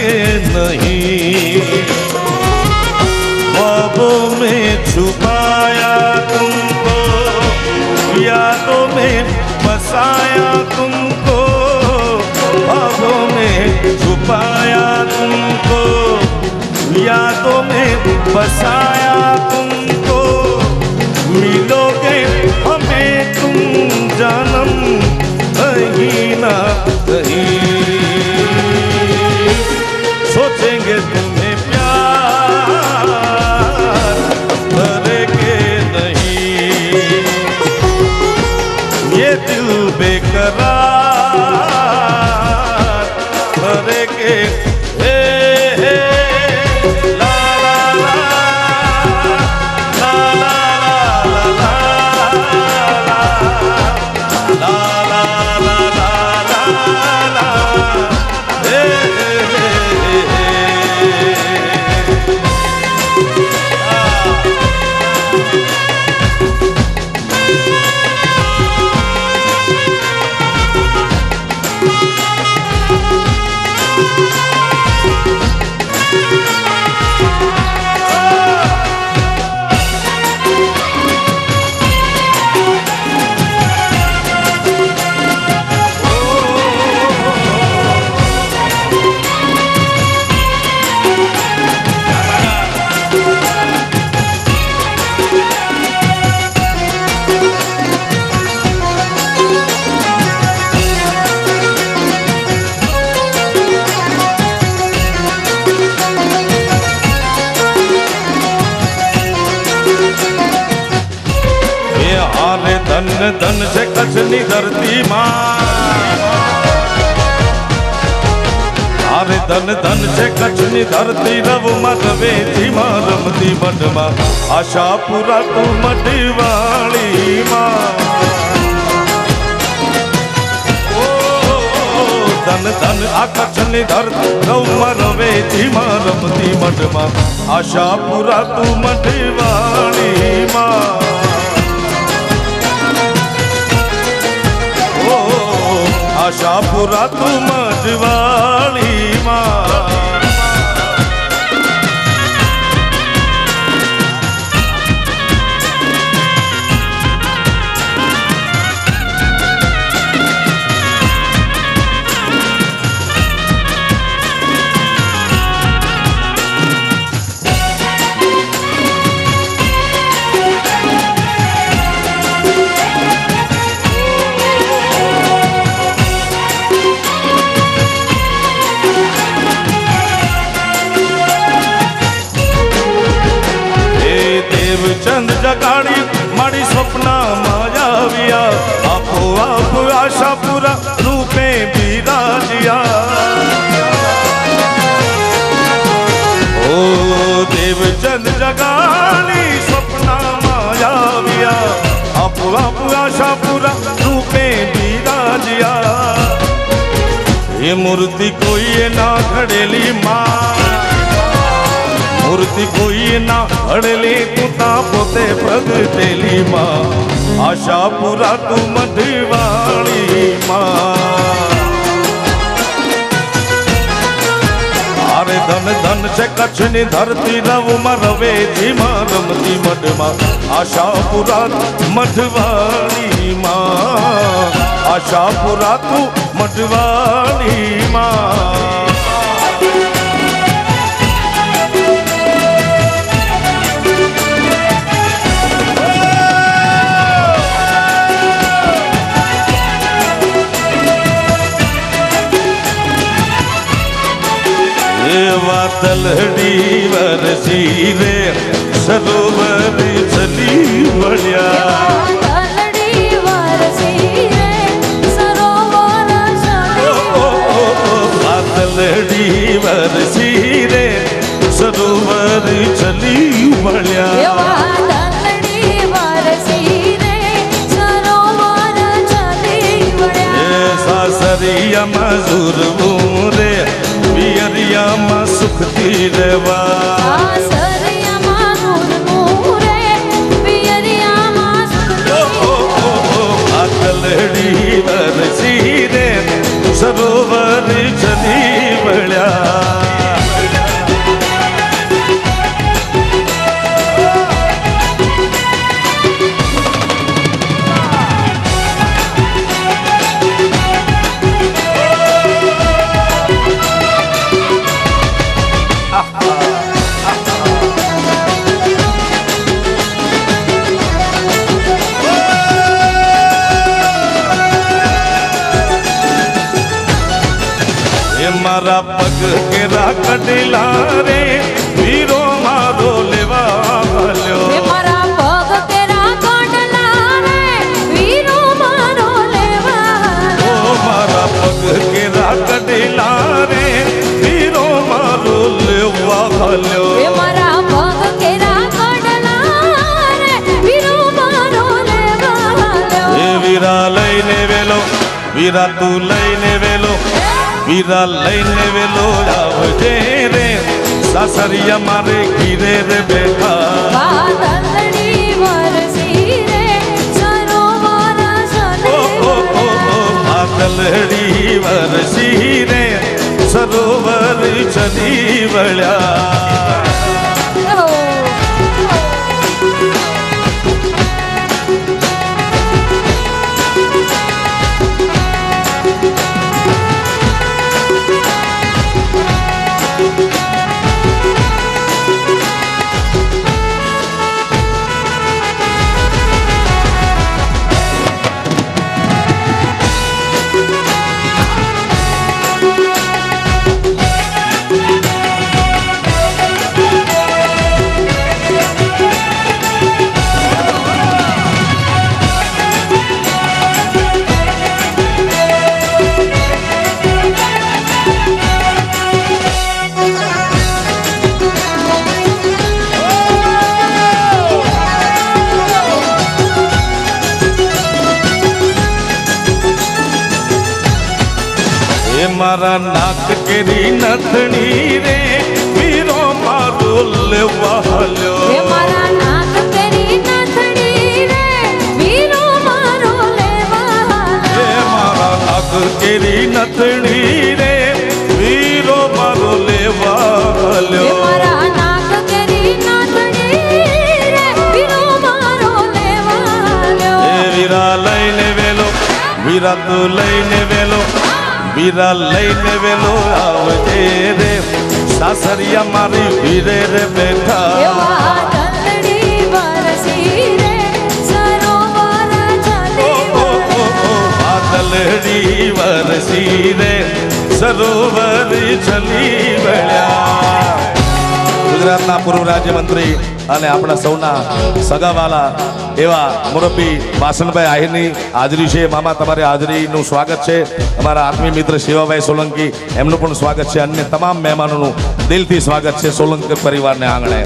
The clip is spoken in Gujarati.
के नहीं ख्वाबों में छुपाया तुमको यादों में बसाया तुमको ख्वाबों में छुपाया तुमको यादों में बसाया અને ધન છે કચ્છની ધરતી અરે ધન ધન છે કચ્છની ધરતી, રવમાં વેચી માં રમતી મનમાં આશાપુરા કુમટી વાળી માં ધન ધન આ કચ્છની ધરતી, રવમાં રવેથી માં રમતી મઢમાં આશાપુરા તું મઢવાણી વાળીમાં. શાહપુરા તું મજવા. દેવચંદ જગાડી સ્વપ્નમાં આવ્યા. આપો આપ આશાપુરા રૂપે બિરાજ્યા. એ મૂર્તિ કોઈએ ના ઘડેલી માં. મૂર્તિ કોઈએ ના હડલી તું તા પોતે પ્રગટેલી માં. આશા પૂરા તું મઢવાળી માં. ધન ધન છે કચ્છની ધરતી રવમાં રવેજીમાં રમતી મઢમાં આશા પૂરા મઢવાળી માં આશા પૂરા તું મઢવાળી માં તલડી વરસી રે સરોવર ચલી વળ્યા. તલડી વરસી રે સરોવર ચલી મળ્યા સાસરિયા મજૂર തീരവാ મારા પગ કેરા કડેલા રે વીરો વીરા તું લઈને વેલો વીરા લઈને વેલો આવજે રે. સાસરિયા મારે ઘીરે રે બેઠા. આતલડી વરસી રે સરોવર. ચલી વળ્યા. મારા નાક કેરી નથણી રે વીરો મારો લેવા હાલ્યો. મારા નાક તેરી નથડી રે વીરો મારો લેવા એ મારા નાક કેરી નથણી રે વીરો મારો લેવા હે મારા નાક તેરી નથડી રે વીરો મારો લેવા એ વીરા લઈને વેલો વીરા તું લઈને વેલો વીરા લઈને વેલો આવજે રે. સાસરિયા મારી વીરે રે બેઠા. બાદલડી વરસી રે. સરોવર ચલી વળ્યા. ગુજરાતના પૂર્વ રાજ્યમંત્રી અને આપણા સૌના સગાવાલા એવા મુરબ્બી વાસણભાઈ આહિરની હાજરી છે. મામા, તમારી હાજરીનું સ્વાગત છે. અમારા આત્મીય મિત્ર શિવાભાઈ સોલંકી, એમનું પણ સ્વાગત છે. અન્ય તમામ મહેમાનોનું દિલથી સ્વાગત છે સોલંકી પરિવારને આંગણે.